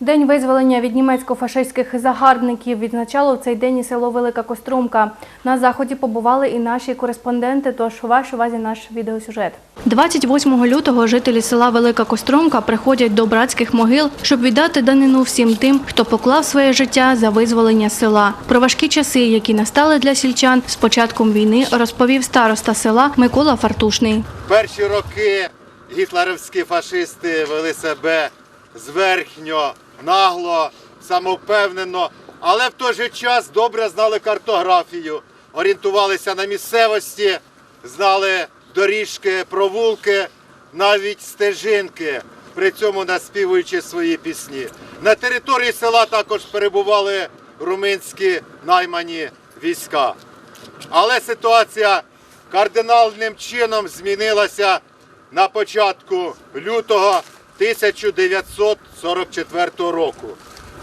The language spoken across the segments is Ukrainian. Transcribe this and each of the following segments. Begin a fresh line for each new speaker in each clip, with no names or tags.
День визволення від німецько-фашистських загарбників відзначало в цей день і село Велика Кострумка. На заході побували і наші кореспонденти, тож у вашій увазі наш відеосюжет. 28 лютого жителі села Велика Костромка приходять до братських могил, щоб віддати данину всім тим, хто поклав своє життя за визволення села. Про важкі часи, які настали для сільчан з початком війни, розповів староста села Микола Фартушний.
перші роки гітлерівські фашисти вели себе зверхньо, нагло, самовпевнено, але в той же час добре знали картографію, орієнтувалися на місцевості, знали доріжки, провулки, навіть стежинки, при цьому наспівуючи свої пісні. На території села також перебували румунські наймані війська. Але ситуація кардинальним чином змінилася на початку лютого 1944 року.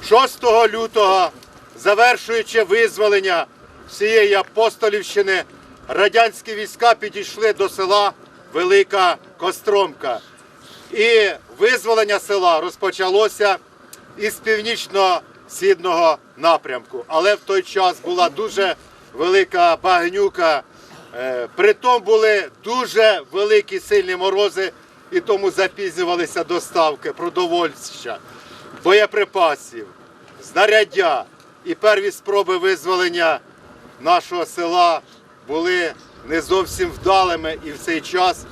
6 лютого, завершуючи визволення всієї Апостолівщини, радянські війська підійшли до села Велика Костромка. І визволення села розпочалося із північно-східного напрямку. Але в той час була дуже велика багнюка. Е, Притом були дуже великі сильні морози, і тому запізнювалися доставки продовольства, боєприпасів, знаряддя. І перві спроби визволення нашого села були не зовсім вдалими, і в цей час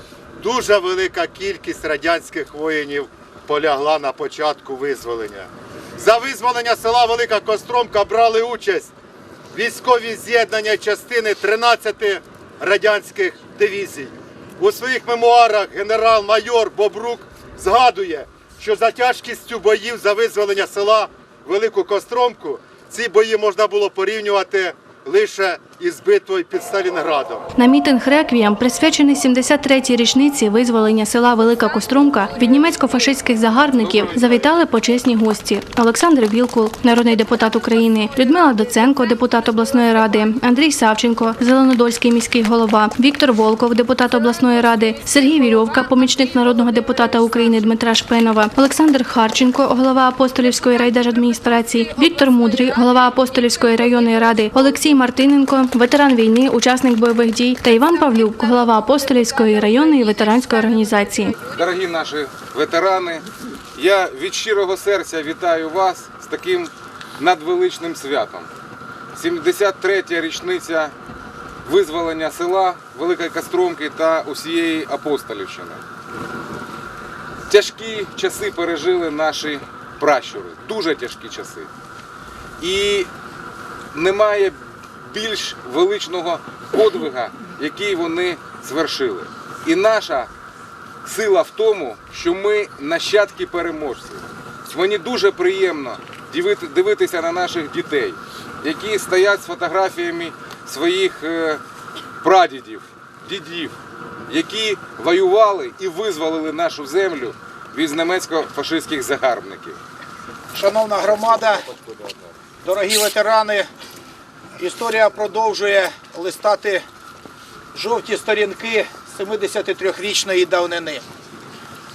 дуже велика кількість радянських воїнів полягла на початку визволення. За визволення села Велика Костромка брали участь військові з'єднання частини 13 радянських дивізій. У своїх мемуарах генерал-майор Бобрук згадує, що за тяжкістю боїв за визволення села Велику Костромку ці бої можна було порівнювати лише із битвою під Сталінградом.
На мітинг реквієм, присвячений 73-й річниці визволення села Велика Костромка від німецько-фашистських загарбників, завітали почесні гості: Олександр Вілкул, народний депутат України, Людмила Доценко, депутат обласної ради, Андрій Савченко, Зеленодольський міський голова, Віктор Волков, депутат обласної ради, Сергій Вірьовка, помічник народного депутата України Дмитра Шпенова, Олександр Харченко, голова Апостолівської райдержадміністрації, Віктор Мудрий, голова Апостолівської районної ради, Олексій Мартиненко, ветеран війни, учасник бойових дій, та Іван Павлюк, голова Апостолівської районної ветеранської організації.
Дорогі наші ветерани, я від щирого серця вітаю вас з таким надвеличним святом. 73-я річниця визволення села Великої Костромки та усієї Апостолівщини. Тяжкі часи пережили наші пращури, дуже тяжкі часи. І немає більш величного подвига, який вони звершили. І наша сила в тому, що ми нащадки переможців. Мені дуже приємно дивитися на наших дітей, які стоять з фотографіями своїх е, прадідів, дідів, які воювали і визволили нашу землю від німецько-фашистських загарбників.
Шановна громада, дорогі ветерани, історія продовжує листати жовті сторінки 73-річної давнини.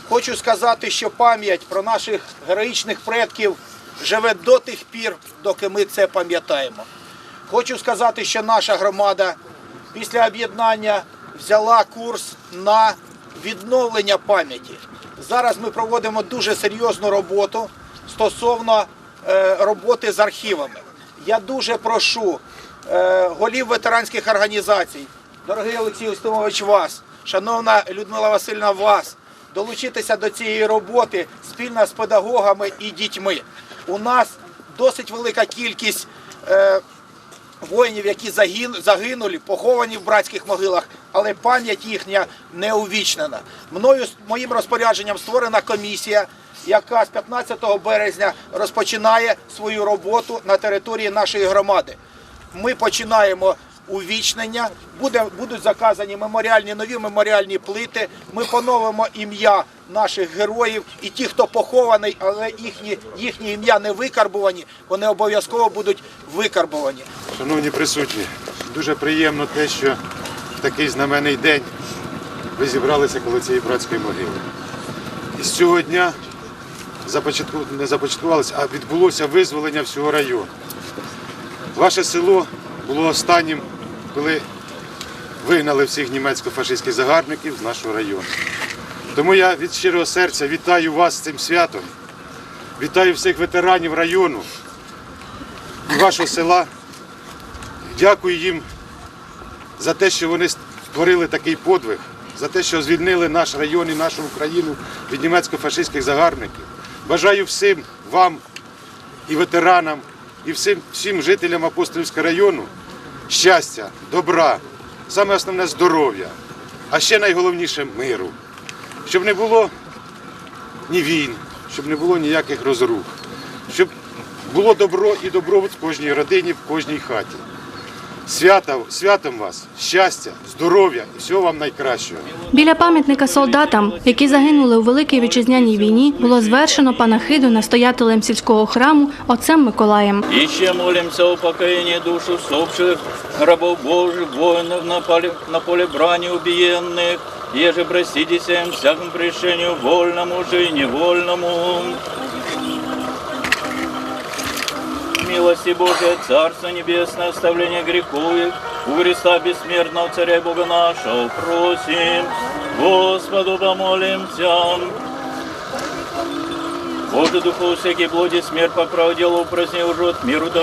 Хочу сказати, що пам'ять про наших героїчних предків живе до тих пір, доки ми це пам'ятаємо. Хочу сказати, що наша громада після об'єднання взяла курс на відновлення пам'яті. Зараз ми проводимо дуже серйозну роботу стосовно е, роботи з архівами. Я дуже прошу голів ветеранських організацій, дорогий Олексій Устимович, вас, шановна Людмила Васильівна, вас, долучитися до цієї роботи спільно з педагогами і дітьми. У нас досить велика кількість. Е, воїнів, які загинули, поховані в братських могилах, але пам'ять їхня не увічнена. Мною моїм розпорядженням створена комісія, яка з 15 березня розпочинає свою роботу на території нашої громади. Ми починаємо увічнення, буде, будуть заказані меморіальні нові меморіальні плити. Ми поновимо ім'я наших героїв і ті, хто похований, але їхні, їхні ім'я не викарбувані, вони обов'язково будуть викарбовані.
Шановні присутні, дуже приємно те, що в такий знаменний день ви зібралися коло цієї братської могили. І з цього дня започатку... не започаткувалося, а відбулося визволення всього району. Ваше село було останнім, коли вигнали всіх німецько-фашистських загарбників з нашого району. Тому я від щирого серця вітаю вас з цим святом, вітаю всіх ветеранів району і вашого села. Дякую їм за те, що вони створили такий подвиг, за те, що звільнили наш район і нашу Україну від німецько-фашистських загарбників. Бажаю всім вам і ветеранам, і всім, всім жителям Апостолівського району щастя, добра, саме основне здоров'я, а ще найголовніше миру. Щоб не було ні війн, щоб не було ніяких розрух, щоб було добро і добробут в кожній родині, в кожній хаті. Свята, святом вас, щастя, здоров'я і всього вам найкращого.
Біля пам'ятника солдатам, які загинули у Великій вітчизняній війні, було звершено панахиду настоятелем сільського храму отцем Миколаєм.
Еще молимся о покаянии душ усопших, рабов Божьих, воинов на поле, на поле брани убиенных, еже проститесь им всякому прещению вольному же и невольному. Милости Божия, Царство Небесное, оставление грехов их, у Христа бессмертного Царя и Бога нашего, просим, Господу помолимся. Боже духу всякий плоти смерть по праву делу упраздни уже от миру да,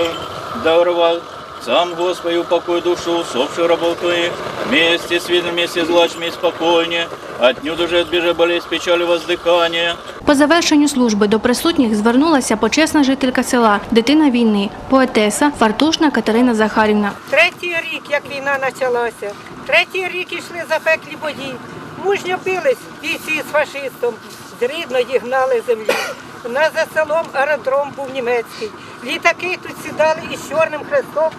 даровал. Сам Господи, упокой душу усопших рабов Твоих, вместе с видом, вместе с злачми и спокойнее, отнюдь уже отбежи болезнь, печали, воздыхание.
По завершенню служби до присутніх звернулася почесна жителька села, дитина війни, поетеса Фартушна Катерина Захарівна.
Третій рік, як війна почалася, третій рік йшли запеклі бої. Мужньо бились бійці з фашистом, зрідно їх гнали землі. У нас за селом аеродром був німецький. Літаки тут сідали із чорним хрестом,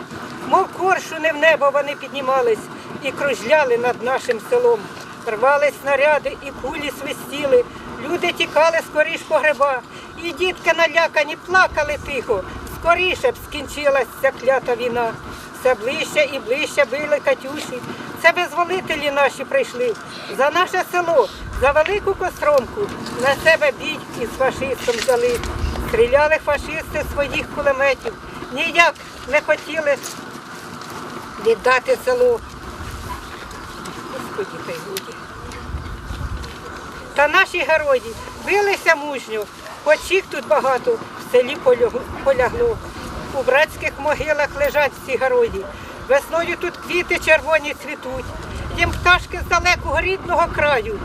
мов коршуни в небо вони піднімались і кружляли над нашим селом. Рвали снаряди і кулі свистіли. Люди тікали скоріш по гриба. І дітки налякані плакали тихо. Скоріше б скінчилась ця клята війна. Все ближче і ближче били Катюші. Це визволителі наші прийшли за наше село, за велику костромку. На себе бій із фашистом взяли. Стріляли фашисти своїх кулеметів. Ніяк не хотіли віддати село. Господи. Та наші герої билися мужньо, хоч їх тут багато в селі полягло. У братських могилах лежать всі герої. Весною тут квіти червоні цвітуть. Їм пташки з далекого рідного краю.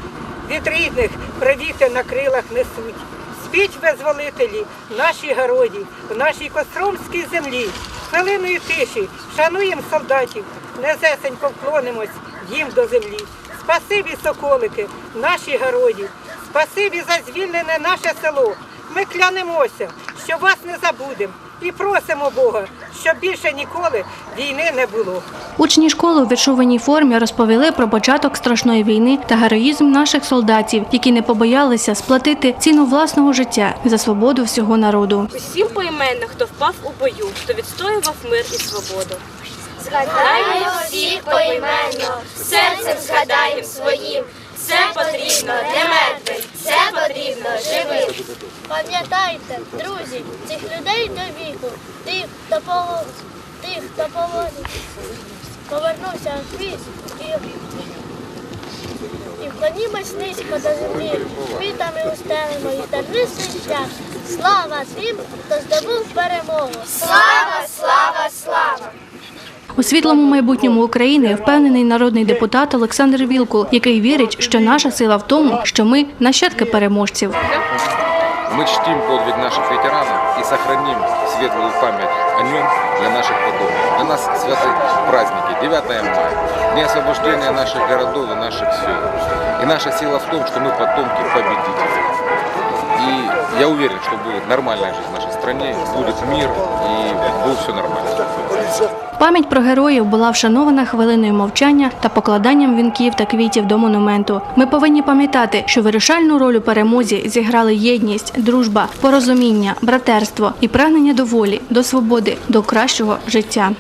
Від рідних привіти на крилах несуть. Спіть визволителі, наші герої, в нашій костромській землі. Хвилиною тиші шануємо солдатів, незесенько вклонимось їм до землі. Спасибі, соколики, наші герої. Спасибі за звільнене наше село. Ми клянемося, що вас не забудемо і просимо Бога, щоб більше ніколи війни не було.
Учні школи у віршованій формі розповіли про початок страшної війни та героїзм наших солдатів, які не побоялися сплатити ціну власного життя за свободу всього народу.
Усім поіменно, хто впав у бою, хто відстоював мир і свободу.
Згадаємо всіх поіменно, серцем згадаємо своїм. Це потрібно для мертвих, це потрібно живим.
Пам'ятайте, друзі, цих людей до віку, тих, хто полон, тих, хто полонив, повернувся в хвіст і, і вклонімось низько до землі, квітами устелимо і тернистий шлях. Слава тим, хто здобув перемогу.
Слава, слава, слава!
У світлому майбутньому України впевнений народний депутат Олександр Вілкул, який вірить, що наша сила в тому, що ми нащадки переможців.
Мы чтим подвиг наших ветеранов и сохраним светлую память о нем для наших потомков. Для нас святые праздники 9 мая, День освобождения наших городов и наших сел. И наша сила в том, что мы потомки победителей. И я уверен, что будет нормальная жизнь в нашей стране, будет мир и будет все нормально.
Пам'ять про героїв була вшанована хвилиною мовчання та покладанням вінків та квітів до монументу. Ми повинні пам'ятати, що вирішальну роль у перемозі зіграли єдність, дружба, порозуміння, братерство і прагнення до волі, до свободи, до кращого життя.